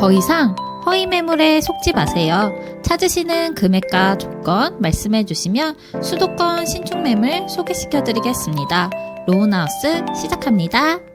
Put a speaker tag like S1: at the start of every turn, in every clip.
S1: 더 이상 허위 매물에 속지 마세요. 찾으시는 금액과 조건 말씀해 주시면 수도권 신축 매물 소개시켜 드리겠습니다. 로운하우스 시작합니다.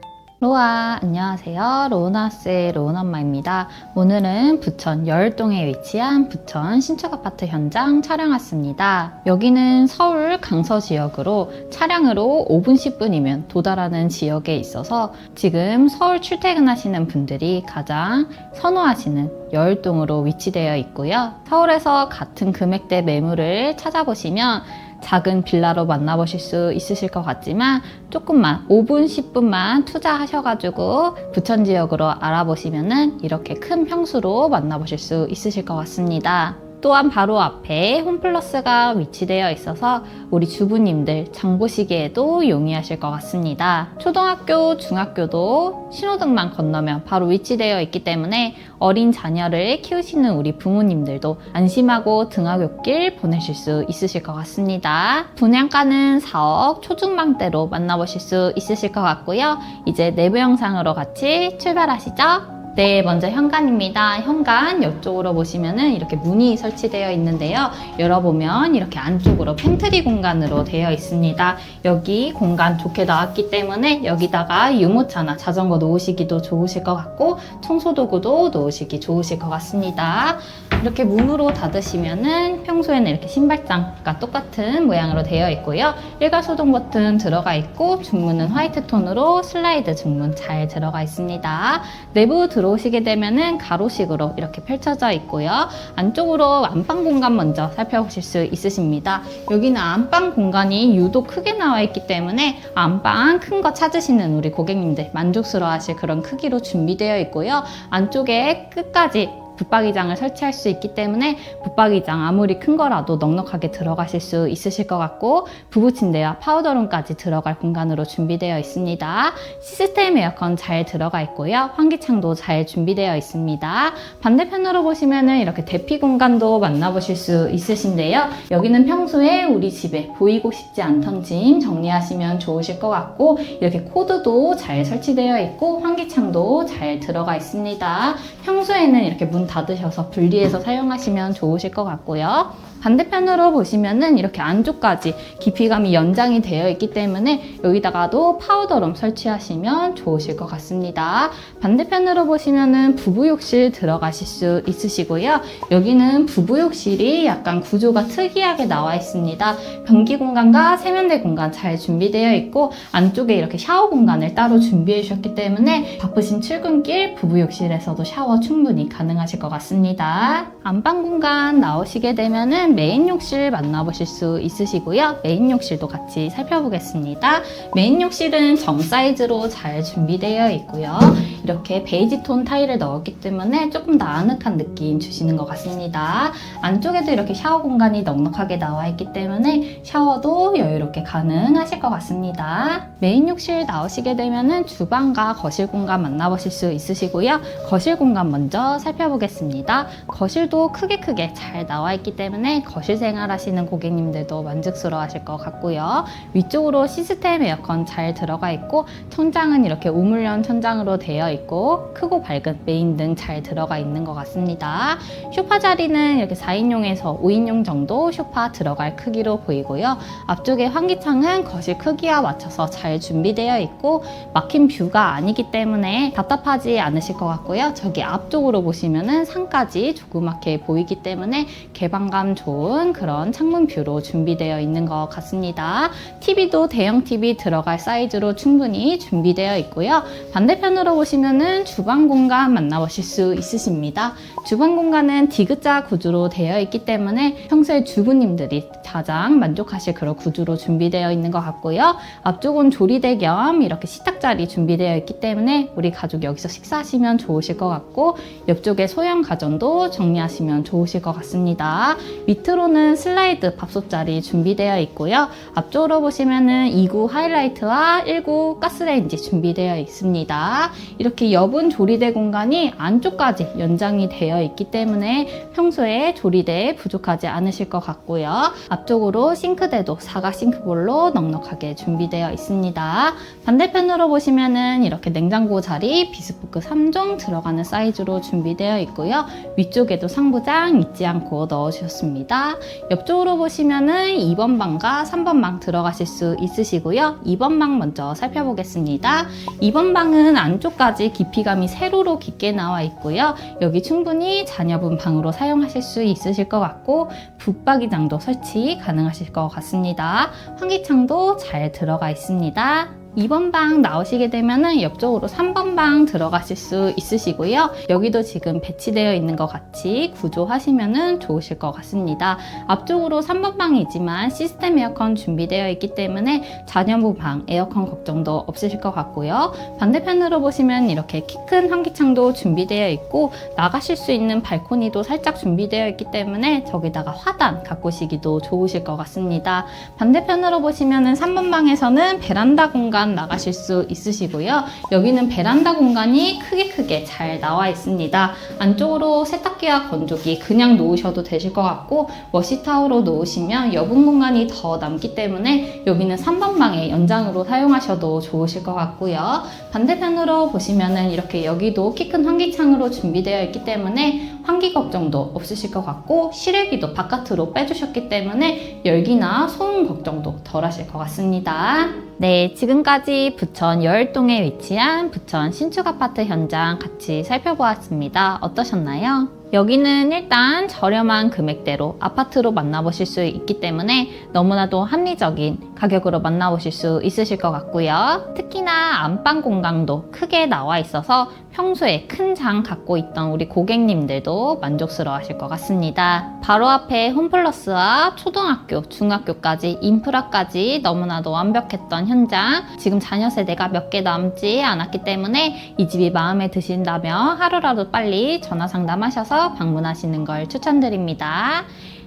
S2: 로아, 안녕하세요. 로운하우스의 로운엄마입니다. 오늘은 부천 열동에 위치한 부천 신축 아파트 현장 촬영 왔습니다. 여기는 서울 강서 지역으로 차량으로 5분, 10분이면 도달하는 지역에 있어서 지금 서울 출퇴근하시는 분들이 가장 선호하시는 열동으로 위치되어 있고요. 서울에서 같은 금액대 매물을 찾아보시면 작은 빌라로 만나보실 수 있으실 것 같지만 조금만 5분, 10분만 투자하셔가지고 부천 지역으로 알아보시면은 이렇게 큰 평수로 만나보실 수 있으실 것 같습니다. 또한 바로 앞에 홈플러스가 위치되어 있어서 우리 주부님들 장 보시기에도 용이하실 것 같습니다. 초등학교, 중학교도 신호등만 건너면 바로 위치되어 있기 때문에 어린 자녀를 키우시는 우리 부모님들도 안심하고 등하굣길 보내실 수 있으실 것 같습니다. 분양가는 4억 초중반대로 만나보실 수 있으실 것 같고요. 이제 내부 영상으로 같이 출발하시죠. 네, 먼저 현관입니다. 현관 옆쪽으로 보시면은 이렇게 문이 설치되어 있는데요. 열어보면 이렇게 안쪽으로 팬트리 공간으로 되어 있습니다. 여기 공간 좋게 나왔기 때문에 여기다가 유모차나 자전거 놓으시기도 좋으실 것 같고 청소도구도 놓으시기 좋으실 것 같습니다. 이렇게 문으로 닫으시면은 평소에는 이렇게 신발장과 똑같은 모양으로 되어 있고요. 일괄 소동 버튼 들어가 있고 중문은 화이트 톤으로 슬라이드 중문 잘 들어가 있습니다. 내부 들어 오시게 되면은 가로식으로 이렇게 펼쳐져 있고요. 안쪽으로 안방 공간 먼저 살펴보실 수 있으십니다. 여기는 안방 공간이 유독 크게 나와 있기 때문에 안방 큰 거 찾으시는 우리 고객님들 만족스러워 하실 그런 크기로 준비되어 있고요. 안쪽에 끝까지 붙박이장을 설치할 수 있기 때문에 붙박이장 아무리 큰 거라도 넉넉하게 들어가실 수 있으실 것 같고 부부 침대와 파우더룸까지 들어갈 공간으로 준비되어 있습니다. 시스템 에어컨 잘 들어가 있고요. 환기창도 잘 준비되어 있습니다. 반대편으로 보시면은 이렇게 대피 공간도 만나보실 수 있으신데요. 여기는 평소에 우리 집에 보이고 싶지 않던 짐 정리하시면 좋으실 것 같고 이렇게 코드도 잘 설치되어 있고 환기창도 잘 들어가 있습니다. 평소에는 이렇게 문 닫으셔서 분리해서 사용하시면 좋으실 것 같고요. 반대편으로 보시면은 이렇게 안쪽까지 깊이감이 연장이 되어 있기 때문에 여기다가도 파우더룸 설치하시면 좋으실 것 같습니다. 반대편으로 보시면은 부부욕실 들어가실 수 있으시고요. 여기는 부부욕실이 약간 구조가 특이하게 나와 있습니다. 변기 공간과 세면대 공간 잘 준비되어 있고 안쪽에 이렇게 샤워 공간을 따로 준비해 주셨기 때문에 바쁘신 출근길 부부욕실에서도 샤워 충분히 가능하실 것 같습니다. 안방 공간 나오시게 되면은 메인 욕실 만나보실 수 있으시고요. 메인 욕실도 같이 살펴보겠습니다. 메인 욕실은 정 사이즈로 잘 준비되어 있고요. 이렇게 베이지 톤 타일을 넣었기 때문에 조금 더 아늑한 느낌 주시는 것 같습니다. 안쪽에도 이렇게 샤워 공간이 넉넉하게 나와 있기 때문에 샤워도 여유롭게 가능하실 것 같습니다. 메인 욕실 나오시게 되면은 주방과 거실 공간 만나보실 수 있으시고요. 거실 공간 먼저 살펴보 겠습니다. 거실도 크게 크게 잘 나와 있기 때문에 거실 생활 하시는 고객님들도 만족스러워 하실 것 같고요. 위쪽으로 시스템 에어컨 잘 들어가 있고 천장은 이렇게 우물형 천장으로 되어 있고 크고 밝은 메인 등 잘 들어가 있는 것 같습니다. 쇼파 자리는 이렇게 4인용에서 5인용 정도 쇼파 들어갈 크기로 보이고요. 앞쪽에 환기창은 거실 크기와 맞춰서 잘 준비되어 있고 막힌 뷰가 아니기 때문에 답답하지 않으실 것 같고요. 저기 앞쪽으로 보시면은 산까지 조그맣게 보이기 때문에 개방감 좋은 그런 창문 뷰로 준비되어 있는 것 같습니다. TV도 대형 TV 들어갈 사이즈로 충분히 준비되어 있고요. 반대편으로 보시면은 주방 공간 만나보실 수 있으십니다. 주방 공간은 디귿자 구조로 되어 있기 때문에 평소에 주부님들이 가장 만족하실 그런 구조로 준비되어 있는 것 같고요. 앞쪽은 조리대 겸 이렇게 식탁 자리 준비되어 있기 때문에 우리 가족 여기서 식사하시면 좋으실 것 같고 옆쪽에 소형 가전도 정리하시면 좋으실 것 같습니다. 밑으로는 슬라이드 밥솥자리 준비되어 있고요. 앞쪽으로 보시면은 2구 하이라이트와 1구 가스레인지 준비되어 있습니다. 이렇게 이렇게 여분 조리대 공간이 안쪽까지 연장이 되어 있기 때문에 평소에 조리대에 부족하지 않으실 것 같고요. 앞쪽으로 싱크대도 사각 싱크볼로 넉넉하게 준비되어 있습니다. 반대편으로 보시면은 이렇게 냉장고 자리 비스포크 3종 들어가는 사이즈로 준비되어 있고요. 위쪽에도 상부장 잊지 않고 넣어주셨습니다. 옆쪽으로 보시면은 2번 방과 3번 방 들어가실 수 있으시고요. 2번 방 먼저 살펴보겠습니다. 2번 방은 안쪽까지 깊이감이 세로로 깊게 나와 있고요. 여기 충분히 자녀분 방으로 사용하실 수 있으실 것 같고 붙박이장도 설치 가능하실 것 같습니다. 환기창도 잘 들어가 있습니다. 2번 방 나오시게 되면은 옆쪽으로 3번 방 들어가실 수 있으시고요. 여기도 지금 배치되어 있는 것 같이 구조하시면은 좋으실 것 같습니다. 앞쪽으로 3번 방이지만 시스템 에어컨 준비되어 있기 때문에 자녀부 방 에어컨 걱정도 없으실 것 같고요. 반대편으로 보시면 이렇게 키 큰 환기창도 준비되어 있고 나가실 수 있는 발코니도 살짝 준비되어 있기 때문에 저기다가 화단 가꾸시기도 좋으실 것 같습니다. 반대편으로 보시면은 3번 방에서는 베란다 공간 나가실 수 있으시고요. 여기는 베란다 공간이 크게 크게 잘 나와 있습니다. 안쪽으로 세탁기와 건조기 그냥 놓으셔도 되실 것 같고 워시타워로 놓으시면 여분 공간이 더 남기 때문에 여기는 3번 방의 연장으로 사용하셔도 좋으실 것 같고요. 반대편으로 보시면은 이렇게 여기도 키 큰 환기창으로 준비되어 있기 때문에 환기 걱정도 없으실 것 같고 실외기도 바깥으로 빼주셨기 때문에 열기나 소음 걱정도 덜 하실 것 같습니다. 네, 지금까지 부천 열동에 위치한 부천 신축 아파트 현장 같이 살펴보았습니다. 어떠셨나요? 여기는 일단 저렴한 금액대로 아파트로 만나보실 수 있기 때문에 너무나도 합리적인 가격으로 만나보실 수 있으실 것 같고요. 특히나 안방 공간도 크게 나와 있어서 평소에 큰 장 갖고 있던 우리 고객님들도 만족스러워 하실 것 같습니다. 바로 앞에 홈플러스와 초등학교, 중학교까지 인프라까지 너무나도 완벽했던 현장. 지금 자녀 세대가 몇 개 남지 않았기 때문에 이 집이 마음에 드신다면 하루라도 빨리 전화 상담하 방문하시는 걸 추천드립니다.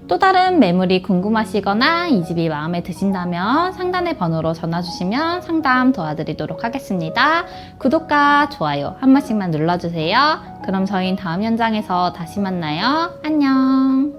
S2: 또 다른 매물이 궁금하시거나 이 집이 마음에 드신다면 상단의 번호로 전화 주시면 상담 도와드리도록 하겠습니다. 구독과 좋아요 한 번씩만 눌러주세요. 그럼 저희는 다음 현장에서 다시 만나요. 안녕.